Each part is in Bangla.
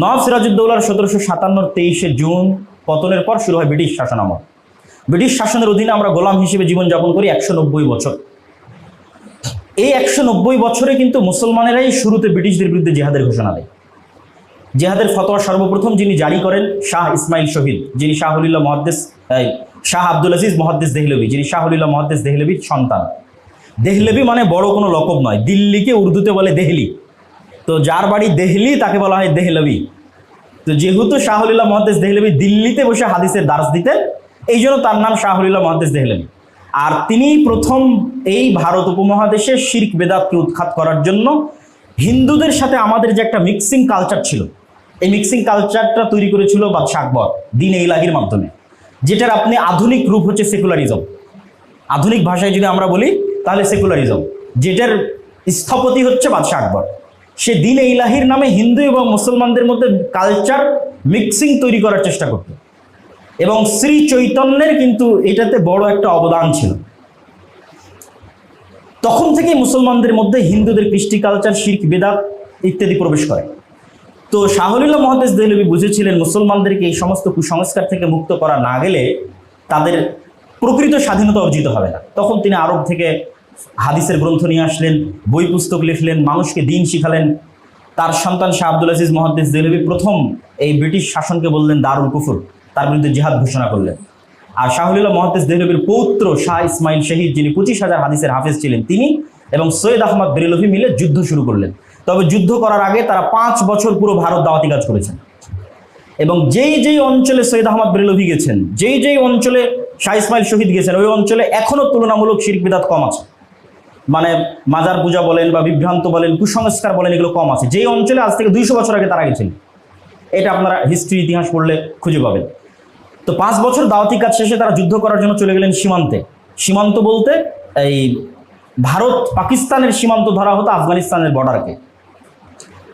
নবাব সিরাজউদ্দৌলার সতেরোশো সাতান্নর তেইশে জুন পতনের পর শুরু হয় ব্রিটিশ শাসন আমল। ব্রিটিশ শাসনের অধীনে আমরা গোলাম হিসেবে জীবনযাপন করি একশো নব্বই বছর। এই একশো নব্বই বছরে কিন্তু মুসলমানেরাই শুরুতে ব্রিটিশদের বিরুদ্ধে জেহাদের ঘোষণা দেয়। জেহাদের ফতোয়া সর্বপ্রথম যিনি জারি করেন শাহ ইসমাইল শহীদ যিনি শাহুলিল্লাহ মহাদ্দেস এই, শাহ আব্দুল আজিজ মহাদ্দেস দেহলবি যিনি শাহুলিল্লাহ মহাদ্দেস দেহলবির সন্তান। দেহলবি মানে বড় কোনো লকব নয় দিল্লিকে উর্দুতে বলে দেহলি। তো যার বাড়ি দেহলি, তাকে বলা হয় দেহলবি। তো যেহেতু শাহুলিল্লাহ মহাদ্দেস দেহলবি দিল্লিতে বসে হাদিসের দার্স দিতেন, এই জন্য তার নাম শাহুলিল্লাহ মহাদ্দেস দেহলবি। আর তিনি প্রথম এই ভারত উপমহাদেশে শির্ক, বেদাতকে উৎখাত করার জন্য হিন্দুদের সাথে আমাদের যে একটা মিক্সিং কালচার ছিল, এই মিক্সিং কালচারটা তৈরি করেছিল বাদশাহ আকবর, দিন এই লাগির মাধ্যমে, যেটার আপনি আধুনিক রূপ হচ্ছে সেকুলারিজম আধুনিক ভাষায় যদি আমরা বলি, তাহলে সেকুলারিজম যেটার স্থপতি হচ্ছে বাদশাহ আকবর। সে দিন ইলাহির নামে হিন্দু এবং মুসলমানদের মধ্যে কালচার মিক্সিং তৈরি করার চেষ্টা করত। এবং শ্রী চৈতন্যের কিন্তু এটাতে বড় একটা অবদান ছিল। তখন থেকে মুসলমানদের মধ্যে হিন্দুদের কৃষ্টি কালচার শিখ বেদাত ইত্যাদি প্রবেশ করে। তো শাহরুল্লাহ মহাদেশ দেহলবি বুঝেছিলেন, মুসলমানদেরকে এই সমস্ত কুসংস্কার থেকে মুক্ত করা না গেলে তাদের প্রকৃত স্বাধীনতা অর্জিত হবে না। তখন তিনি আরব থেকে হাদিসের গ্রন্থ নিয়ে আসলেন, বই পুস্তক লিখলেন, মানুষকে দিন শিখালেন। তার সন্তান শাহ আব্দুল আজিজ মহাদ্দেশ দেহলবি প্রথম এই ব্রিটিশ শাসনকে বললেন দারুল কুফুর, তার বিরুদ্ধে জিহাদ ঘোষণা করলেন। আর শাহুল্লাহ মহাদ্দেশ দেহলবির পৌত্র শাহ ইসমাইল শহীদ, যিনি পঁচিশ হাজার হাদিসের হাফেজ ছিলেন, তিনি এবং সৈয়দ আহমদ বেরেলভি মিলে যুদ্ধ শুরু করলেন। তবে যুদ্ধ করার আগে তারা পাঁচ বছর পুরো ভারত দাওয়াতি কাজ করেছেন। এবং যেই যেই অঞ্চলে সৈয়দ আহমদ বেরেলভি গেছেন, যেই যেই অঞ্চলে শাহ ইসমাইল শহীদ গেছেন, ওই অঞ্চলে এখনও তুলনামূলক শির্ক কম আছে। মানে মাজার পূজা বলেন বা বিভ্রান্ত বলেন, কুসংস্কার বলেন, এগুলো কম আছে। যেই অঞ্চলে আজ থেকে দুইশো বছর আগে তারা গেছেন, এটা আপনারা হিস্ট্রি, ইতিহাস পড়লে খুঁজে পাবেন। তো পাঁচ বছর দাওয়াতি কাজ শেষে তারা যুদ্ধ করার জন্য চলে গেলেন সীমান্তে। সীমান্ত বলতে এই ভারত পাকিস্তানের সীমান্ত ধরা হতো আফগানিস্তানের বর্ডারকে।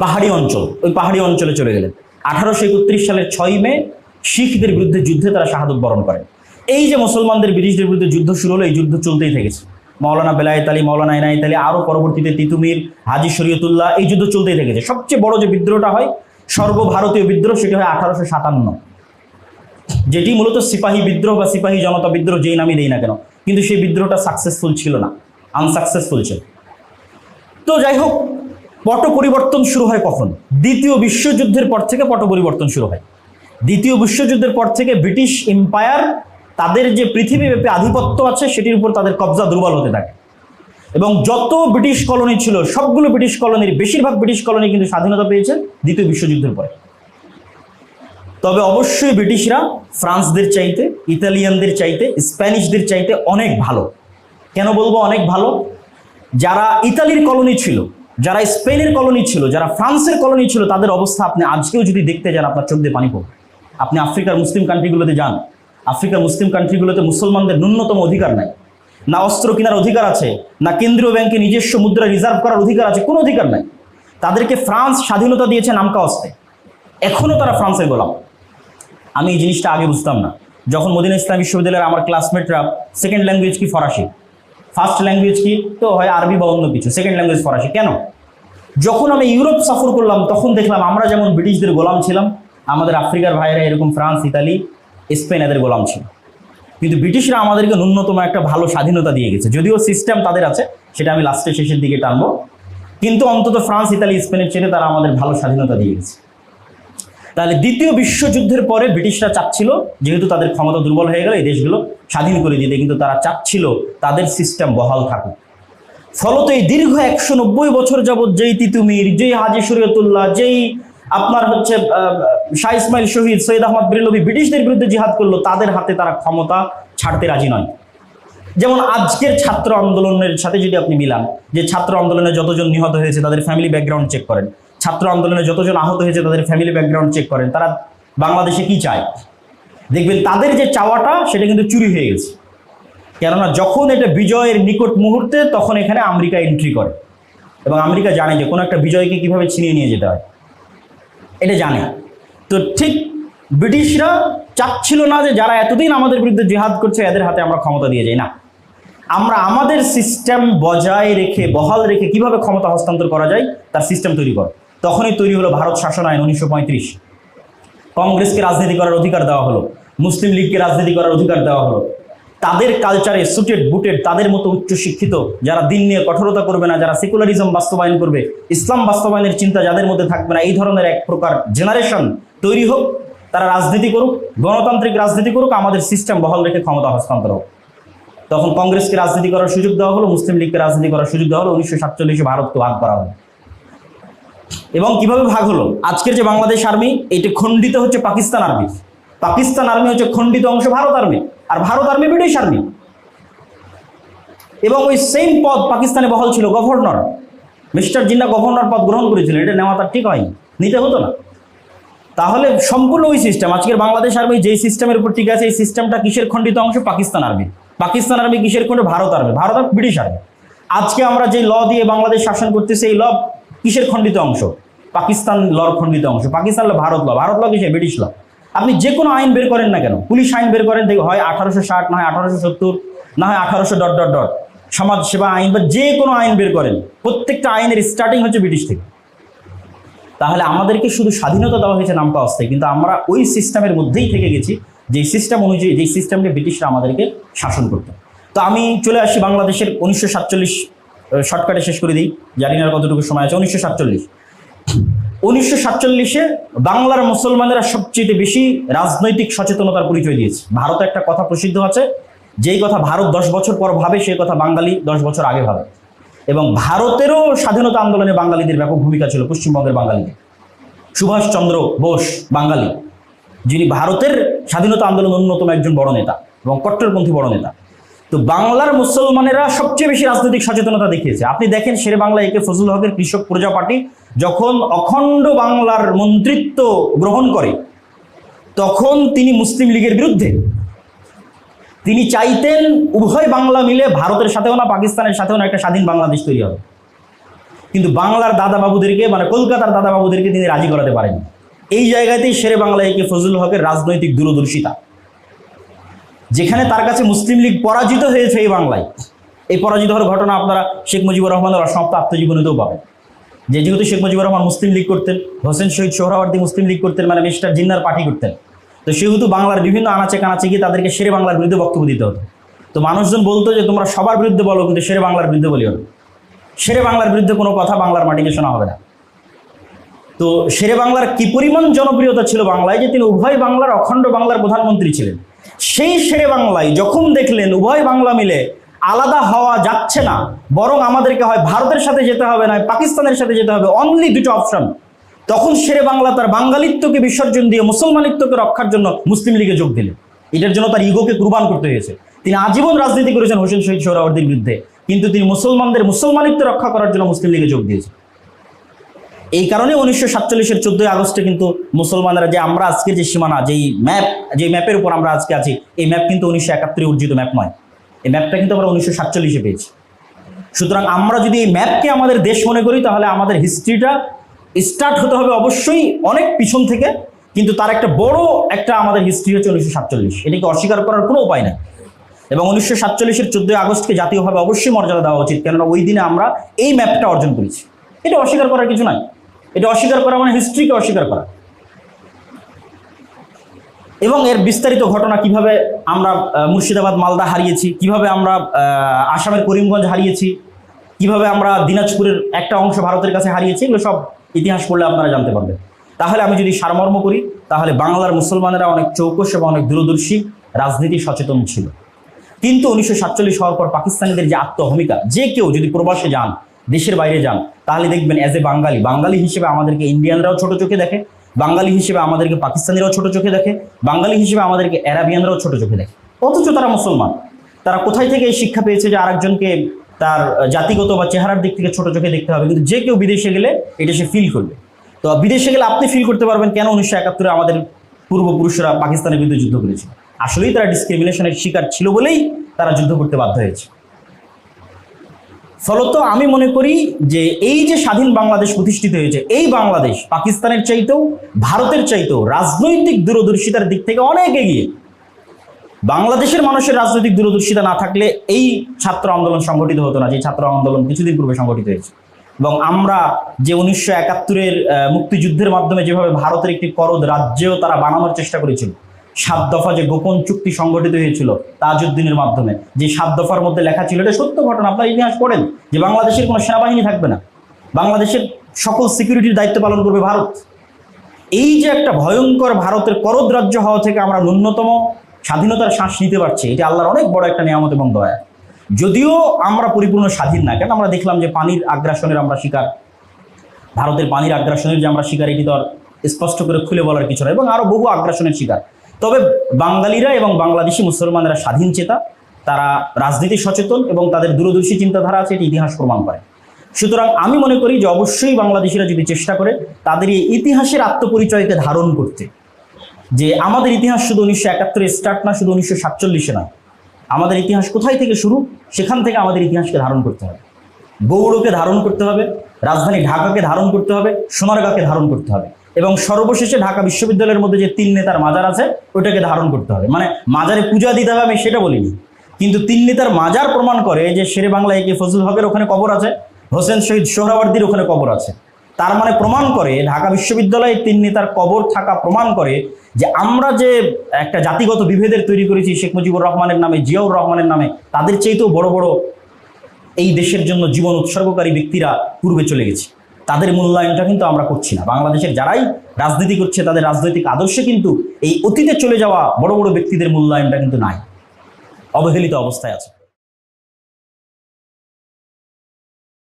পাহাড়ি অঞ্চল, ওই পাহাড়ি অঞ্চলে চলে গেলেন। আঠারোশো একত্রিশ সালের ছয় মে শিখদের বিরুদ্ধে যুদ্ধে তারা শাহাদত বরণ করেন। এই যে মুসলমানদের ব্রিটিশদের বিরুদ্ধে যুদ্ধ শুরু হলো, এই যুদ্ধ চলতেই থেকেছে। মৌলানা বেলায়েত আলী মৌলানা ইনায়েত আলী আরও পরবর্তীতে তিতুমির, হাজি শরীয়তুল্লাহ এই যুদ্ধ চলতেই থেকেছে সবচেয়ে বড় যে বিদ্রোহটা হয়, সর্বভারতীয় বিদ্রোহ, সেটি হয় আঠারোশো সাতান্ন। যেটি মূলত সিপাহী বিদ্রোহ বা সিপাহী জনতা বিদ্রোহ, যেই নামই দেই না কেন, কিন্তু সেই বিদ্রোহটা সাকসেসফুল ছিল না আনসাকসেসফুল ছিল। তো যাই হোক, পট পরিবর্তন শুরু হয় কখন? দ্বিতীয় বিশ্বযুদ্ধের পর থেকে পট পরিবর্তন শুরু হয়। দ্বিতীয় বিশ্বযুদ্ধের পর থেকে ব্রিটিশ এম্পায়ার তাদের যে পৃথিবীব্যাপী আধিপত্য আছে, সেটির উপর তাদের কবজা দুর্বল হতে থাকে। এবং যত ব্রিটিশ কলোনি ছিল, সবগুলো ব্রিটিশ কলোনির বেশিরভাগ ব্রিটিশ কলোনি কিন্তু স্বাধীনতা পেয়েছে দ্বিতীয় বিশ্বযুদ্ধের পরে। তবে অবশ্যই ব্রিটিশরা ফ্রান্সদের চাইতে, ইতালিয়ানদের চাইতে, স্প্যানিশদের চাইতে অনেক ভালো। কেন বলব অনেক ভালো? যারা ইতালির কলোনি ছিল, যারা স্পেনের কলোনি ছিল, যারা ফ্রান্সের কলোনি ছিল, তাদের অবস্থা আপনি আজকেও যদি দেখতে যান, আপনার চোখ দিয়ে পানি পড়বে। আপনি আফ্রিকার মুসলিম কান্ট্রিগুলোতে যান আফ্রিকার মুসলিম কান্ট্রিগুলোতে মুসলমানদের ন্যূনতম অধিকার নাই। না অস্ত্র কেনার অধিকার আছে, না কেন্দ্রীয় ব্যাংকে নিজস্ব মুদ্রা রিজার্ভ করার অধিকার আছে, কোনো অধিকার নাই। তাদেরকে ফ্রান্স স্বাধীনতা দিয়েছে নামকা অস্তে এখনও তারা ফ্রান্সের গোলাম। আমি এই জিনিসটা আগে বুঝতাম না। যখন মদিনা ইসলাম বিশ্ববিদ্যালয়ের আমার ক্লাসমেটরা সেকেন্ড ল্যাঙ্গুয়েজ কি ফরাসি? ফার্স্ট ল্যাঙ্গুয়েজ কি? তো হয় আরবি বা অন্য কিছু। সেকেন্ড ল্যাঙ্গুয়েজ ফরাসি। কেন? যখন আমি ইউরোপ সফর করলাম, তখন দেখলাম আমরা যেমন ব্রিটিশদের গোলাম ছিলাম, আমাদের আফ্রিকার ভাইয়েরা এরকম ফ্রান্স, ইতালি স্পেন এদের গোলাম ছিল। কিন্তু ব্রিটিশরা আমাদেরকে ন্যূনতম একটা ভালো স্বাধীনতা দিয়ে গেছে। যদিও সিস্টেম তাদের আছে, সেটা আমি লাস্টের শেষের দিকে টানবো। কিন্তু অন্তত ফ্রান্স, ইতালি, স্পেনের চেয়ে তারা আমাদের ভালো স্বাধীনতা দিয়ে গেছে। তাহলে দ্বিতীয় বিশ্বযুদ্ধের পরে ব্রিটিশরা চাচ্ছিল, যেহেতু তাদের ক্ষমতা দুর্বল হয়ে গেল, এই দেশগুলো স্বাধীন করে দিতে। কিন্তু তারা চাচ্ছিল তাদের সিস্টেম বহাল থাকুক। ফলত এই দীর্ঘ একশো নব্বই বছর যাবৎ যেই তিতুমির, যেই হাজি শরীয়তুল্লাহ, যেই আপনার হচ্ছে শাহ ইসমাইল শহীদ সৈয়দ আহমদ বিরলবি ব্রিটিশদের বিরুদ্ধে জিহাদ করল, তাদের হাতে তারা ক্ষমতা ছাড়তে রাজি নয়। যেমন আজকের ছাত্র আন্দোলনের সাথে যদি আপনি মিলান, যে ছাত্র আন্দোলনে যতজন নিহত হয়েছে, তাদের ফ্যামিলি ব্যাকগ্রাউন্ড চেক করেন। ছাত্র আন্দোলনে যতজন আহত হয়েছে, তাদের ফ্যামিলি ব্যাকগ্রাউন্ড চেক করেন। তারা বাংলাদেশে কি চায়? দেখবেন তাদের যে চাওয়াটা, সেটা কিন্তু চুরি হয়ে গেছে। কেননা যখন এটা বিজয়ের নিকট মুহূর্তে, তখন এখানে আমেরিকা এন্ট্রি করে। এবং আমেরিকা জানে যে কোনো একটা বিজয়কে কীভাবে ছিনিয়ে নিয়ে যেতে হয়। এটা জানে। তো ঠিক ব্রিটিশরা চাচ্ছিল না যে যারা এতদিন আমাদের বিরুদ্ধে জিহাদ করছে, এদের হাতে আমরা ক্ষমতা দিয়ে যাই, না। আমরা আমাদের সিস্টেম বজায় রেখে, বহাল রেখে কীভাবে ক্ষমতা হস্তান্তর করা যায়, তার সিস্টেম তৈরি কর। তখনই তৈরি হলো ভারত শাসন আইন উনিশশো পঁয়ত্রিশ। কংগ্রেসকে রাজনীতি করার অধিকার দেওয়া হলো, মুসলিম লীগকে রাজনীতি করার অধিকার দেওয়া হলো। তাদের কালচারে সুটেড বুটেড তাদের মতো উচ্চ শিক্ষিত, যারা দিন নিয়ে কঠোরতা করবে না, যারা সেকুলারিজম বাস্তবায়ন করবে, ইসলাম বাস্তবায়নের চিন্তা যাদের মধ্যে থাকবে না, এই ধরনের এক প্রকার জেনারেশন তৈরি হোক, তারা রাজনীতি করুক, গণতান্ত্রিক রাজনীতি করুক, আমাদের সিস্টেম বহাল রেখে ক্ষমতা হস্তান্তর হোক। তখন কংগ্রেসকে রাজনীতি করার সুযোগ দেওয়া হলো, মুসলিম লীগকে রাজনীতি করার সুযোগ দেওয়া হলো, উনিশশো সাতচল্লিশে ভারতকে ভাগ করা হলো। এবং কীভাবে ভাগ হলো? আজকের যে বাংলাদেশ আর্মি এটি খণ্ডিত হচ্ছে পাকিস্তান আর্মি পাকিস্তান আর্মি হচ্ছে খণ্ডিত অংশ ভারত আর্মি আর ভারত আর্মি ব্রিটিশ আর্মি এবং ওই সেম পদ পাকিস্তানে বহাল ছিল গভর্নর মিস্টার জিন্না গভর্নর পদ গ্রহণ করেছিলেন, এটা নেওয়া তার ঠিক হয়নি, নিতে হতো না। তাহলে সম্পূর্ণ ওই সিস্টেম আজকের বাংলাদেশ আর্মি যেই সিস্টেমের উপর ঠিক আছে, এই সিস্টেমটা কিসের খণ্ডিত অংশ? পাকিস্তান আর্মি পাকিস্তান আর্মি কিসের খণ্ড? ভারত আর্মি ভারত আর ব্রিটিশ আর্মি আজকে আমরা যে ল দিয়ে বাংলাদেশ শাসন করতেছি এই ল কিসের খণ্ডিত অংশ? পাকিস্তান লর খণ্ডিত অংশ। পাকিস্তান ল ভারত ল ভারত ল কিসে ব্রিটিশ ল আপনি যে কোনো আইন বের করেন না কেন? পুলিশ আইন বের করেন দেখো হয় আঠারোশো ষাট, না হয় আঠারোশো সত্তর, না হয় আঠারোশো ডট ডট ডট। সমাজ সেবা আইন বা যে কোনো আইন বের করেন। প্রত্যেকটা আইনের স্টার্টিং হচ্ছে ব্রিটিশ থেকে। তাহলে আমাদেরকে শুধু স্বাধীনতা দেওয়া হয়েছে নামটা অস্থায়ী, কিন্তু আমরা ওই সিস্টেমের মধ্যেই থেকে গেছি যে সিস্টেম অনুযায়ী, যেই সিস্টেমকে ব্রিটিশরা আমাদেরকে শাসন করতো। তো আমি চলে আসি বাংলাদেশের উনিশশো সাতচল্লিশ শর্টকাটে শেষ করে দিই। জানি না কতটুকু সময় আছে, উনিশশো সাতচল্লিশ। উনিশশো সাতচল্লিশে বাংলার মুসলমানেরা সবচেয়ে বেশি রাজনৈতিক সচেতনতার পরিচয় দিয়েছে। ভারতে একটা কথা প্রসিদ্ধ আছে, যেই কথা ভারত দশ বছর পর ভাবে, সেই কথা বাঙালি দশ বছর আগে ভাবে। এবং ভারতেরও স্বাধীনতা আন্দোলনে বাঙালিদের ব্যাপক ভূমিকা ছিল, পশ্চিমবঙ্গের বাঙালিদের। সুভাষচন্দ্র বোস বাঙালি, যিনি ভারতের স্বাধীনতা আন্দোলন অন্যতম একজন বড় নেতা এবং কট্টরপন্থী বড় নেতা। তো বাংলার মুসলমানেরা সবচেয়ে বেশি রাজনৈতিক সচেতনতা দেখিয়েছে। আপনি দেখেন শেরে বাংলা একে ফজল হকের কৃষক প্রজা পার্টি যখন অখণ্ড বাংলার মন্ত্রিত্ব গ্রহণ করে, তখন তিনি মুসলিম লীগের বিরুদ্ধে। তিনি চাইতেন উভয় বাংলা মিলে ভারতের সাথেও না, পাকিস্তানের সাথেও না একটা স্বাধীন বাংলাদেশ তৈরি হবে। কিন্তু বাংলার দাদা বাবুদেরকে মানে কলকাতার দাদা বাবুদেরকে তিনি রাজি করাতে পারেন এই জায়গাতেই শেরে বাংলা একে ফজল হকের রাজনৈতিক দূরদর্শিতা। যেখানে তার কাছে মুসলিম লীগ পরাজিত হয়েছে এই বাংলায়। এই পরাজিত হওয়ার ঘটনা আপনারা শেখ মুজিবুর রহমানের অসমাপ্ত আত্মজীবনীতেও পাবেন। যে যেহেতু শেখ মুজিবুর রহমান মুসলিম লীগ করতেন, হোসেন শহীদ সোহরাওয়ার্দী মুসলিম লীগ করতেন মানে মিস্টার জিন্নার পার্টি করতেন। তো সেহেতু বাংলার বিভিন্ন আনাচে কানাচে গিয়ে তাদেরকে শেরে বাংলার বিরুদ্ধে বক্তব্য দিতে হতো। তো মানুষজন বলতো যে, তোমরা সবার বিরুদ্ধে বলো, কিন্তু শেরে বাংলার বিরুদ্ধে বলিও না। শেরে বাংলার বিরুদ্ধে কোনো কথা বাংলার মাটিকে শোনা হবে না। তো শেরে বাংলার কি পরিমাণ জনপ্রিয়তা ছিল বাংলায় যে তিনি উভয় বাংলার অখণ্ড বাংলার প্রধানমন্ত্রী ছিলেন। সেই শেরে বাংলায় যখন দেখলেন উভয় বাংলা মিলে আলাদা হওয়া যাচ্ছে না, বরং আমাদেরকে হয় ভারতের সাথে যেতে হবে না পাকিস্তানের সাথে যেতে হবে অনলি দুটো অপশন তখন শেরে বাংলা তার বাঙালিত্বকে বিসর্জন দিয়ে মুসলমানিত্বকে রক্ষার জন্য মুসলিম লীগে যোগ দিলেন। এটার জন্য তার ইগোকে কুরবান করতে হয়েছে। তিনি আজীবন রাজনীতি করেছেন হোসেন শহীদ সোহরাওয়ার্দীর বিরুদ্ধে, কিন্তু তিনি মুসলমানদের মুসলমানিত্ব রক্ষা করার জন্য মুসলিম লীগে যোগ দিয়েছেন। এই কারণে উনিশশো সাতচল্লিশের চোদ্দই আগস্টে কিন্তু মুসলমানরা যে আমরা আজকে যে সীমানা, যেই ম্যাপ যে ম্যাপের উপর আমরা আজকে আছি, এই ম্যাপ কিন্তু উনিশশো একাত্তরে অর্জিত ম্যাপ নয়। এই ম্যাপটা কিন্তু আমরা উনিশশো সাতচল্লিশে পেয়েছি। সুতরাং আমরা যদি এই ম্যাপকে আমাদের দেশ মনে করি, তাহলে আমাদের হিস্ট্রিটা স্টার্ট হতে হবে অবশ্যই অনেক পিছন থেকে, কিন্তু তার একটা বড় একটা আমাদের হিস্ট্রি হচ্ছে উনিশশো সাতচল্লিশ। এটাকে অস্বীকার করার কোনো উপায় নেই। এবং উনিশশো সাতচল্লিশের চোদ্দই আগস্টকে জাতীয়ভাবে অবশ্যই মর্যাদা দেওয়া উচিত, কেননা ওই দিনে আমরা এই ম্যাপটা অর্জন করেছি। এটা অস্বীকার করার কিছু নাই। এটা অস্বীকার করা মানে হিস্ট্রিকে অস্বীকার করা। এবং এর বিস্তারিত ঘটনা কীভাবে আমরা মুর্শিদাবাদ, মালদা হারিয়েছি, কীভাবে আমরা আসামের করিমগঞ্জ হারিয়েছি, কীভাবে আমরা দিনাজপুরের একটা অংশ ভারতের কাছে হারিয়েছি, এগুলো সব ইতিহাস পড়লে আপনারা জানতে পারবেন। তাহলে আমি যদি সারমর্ম করি, তাহলে বাংলার মুসলমানেরা অনেক চৌকস এবং অনেক দূরদর্শী, রাজনীতি সচেতন ছিল। কিন্তু উনিশশো সাতচল্লিশ হওয়ার পর পাকিস্তানিদের যে আত্মভূমিকা যে কেউ যদি প্রবাসে যান দেশের বাইরে যান, তাহলে দেখবেন অ্যাজ এ বাঙালি বাঙালি হিসেবে আমাদেরকে ইন্ডিয়ানরাও ছোট চোখে দেখে, বাঙালি হিসেবে আমাদেরকে পাকিস্তানিরাও ছোট চোখে দেখে, বাঙালি হিসেবে আমাদেরকে অ্যারাবিয়ানরাও ছোট চোখে দেখে। অথচ তারা মুসলমান। তারা কোথায় থেকে এই শিক্ষা পেয়েছে যে আরেকজনকে তার জাতিগত বা চেহারার দিক থেকে ছোট চোখে দেখতে হবে? কিন্তু যে কেউ বিদেশে গেলে এটা সে ফিল করবে। তো বিদেশে গেলে আপনি ফিল করতে পারবেন কেন উনিশশো একাত্তরে আমাদের পূর্বপুরুষরা পাকিস্তানের বিরুদ্ধে যুদ্ধ করেছিল? আসলেই তারা ডিসক্রিমিনেশনের শিকার ছিল বলেই তারা যুদ্ধ করতে বাধ্য হয়েছে। ফলত আমি মনে করি যে এই যে স্বাধীন বাংলাদেশ প্রতিষ্ঠিত হয়েছে, এই বাংলাদেশ পাকিস্তানের চাইতেও, ভারতের চাইতেও রাজনৈতিক দূরদর্শিতার দিক থেকে অনেক এগিয়ে। বাংলাদেশের মানুষের রাজনৈতিক দূরদর্শিতা না থাকলে এই ছাত্র আন্দোলন সংগঠিত হতো না যে ছাত্র আন্দোলন কিছুদিন পূর্বে সংগঠিত হয়েছে। এবং আমরা যে উনিশশো একাত্তরের মুক্তিযুদ্ধের মাধ্যমে যেভাবে ভারতের একটি করদ রাজ্যেও তারা বানানোর চেষ্টা করেছিল সাত দফা যে গোপন চুক্তি সংগঠিত হয়েছিল তাজউদ্দিনের মাধ্যমে, যে সাত দফার মধ্যে লেখা ছিল, এটা সত্য ঘটনা, আপনার ইতিহাস পড়েন, যে বাংলাদেশের কোনো সেনাবাহিনী থাকবে না। বাংলাদেশের সকল সিকিউরিটির দায়িত্ব পালন করবে ভারত। এই যে একটা ভয়ঙ্কর ভারতের করদ রাজ্য হওয়া থেকে আমরা ন্যূনতম স্বাধীনতার শ্বাস নিতে পারছি, এটা আল্লাহর অনেক বড় একটা নিয়ামত এবং দয়া। যদিও আমরা পরিপূর্ণ স্বাধীন না, কেন আমরা দেখলাম যে পানির আগ্রাসনের আমরা শিকার? ভারতের পানির আগ্রাসনের যে আমরা শিকার, এটি তো স্পষ্ট করে খুলে বলার কিছু নয় এবং আরও বহু আগ্রাসনের শিকার। তবে বাঙালিরা এবং বাংলাদেশি মুসলমানেরা স্বাধীন চেতা, তারা রাজনীতি সচেতন এবং তাদের দূরদর্শী চিন্তাধারা আছে, এটি ইতিহাস প্রমাণ করে। সুতরাং আমি মনে করি যে অবশ্যই বাংলাদেশিরা যদি চেষ্টা করে, তাদের এই ইতিহাসের আত্মপরিচয়কে ধারণ করতে। যে আমাদের ইতিহাস শুধু উনিশশো একাত্তরে স্টার্ট না, শুধু উনিশশো সাতচল্লিশে নয় আমাদের ইতিহাস কোথায় থেকে শুরু? সেখান থেকে আমাদের ইতিহাসকে ধারণ করতে হবে। গৌড়কে ধারণ করতে হবে, রাজধানী ঢাকাকে ধারণ করতে হবে, সোনারগাঁকে ধারণ করতে হবে। এবং সর্বশেষে ঢাকা বিশ্ববিদ্যালয়ের মধ্যে যে তিন নেতার মাজার আছে ওটাকে ধারণ করতে হবে। মানে মাজারে পূজা দিতে হবে, আমি সেটা বলিনি। কিন্তু তিন নেতার মাজার প্রমাণ করে যে শেরে বাংলা একে ফজল হকের ওখানে কবর আছে, হোসেন শহীদ সোহরাওয়ার্দির ওখানে কবর আছে। তার মানে প্রমাণ করে, ঢাকা বিশ্ববিদ্যালয়ে তিন নেতার কবর থাকা প্রমাণ করে যে আমরা যে একটা জাতিগত বিভেদের তৈরি করেছি, শেখ মুজিবুর রহমানের নামে, জিয়াউর রহমানের নামে, তাদের চাইতেও বড় বড় এই দেশের জন্য জীবন উৎসর্গকারী ব্যক্তিরা পূর্বে চলে গেছে। তাদের মূল্যায়নটা কিন্তু আমরা করছি না। বাংলাদেশের যারাই রাজনীতি করছে, তাদের রাজনৈতিক আদর্শে কিন্তু এই অতীতে চলে যাওয়া বড় বড় ব্যক্তিদের মূল্যায়নটা কিন্তু নাই। অবহেলিত অবস্থায় আছে।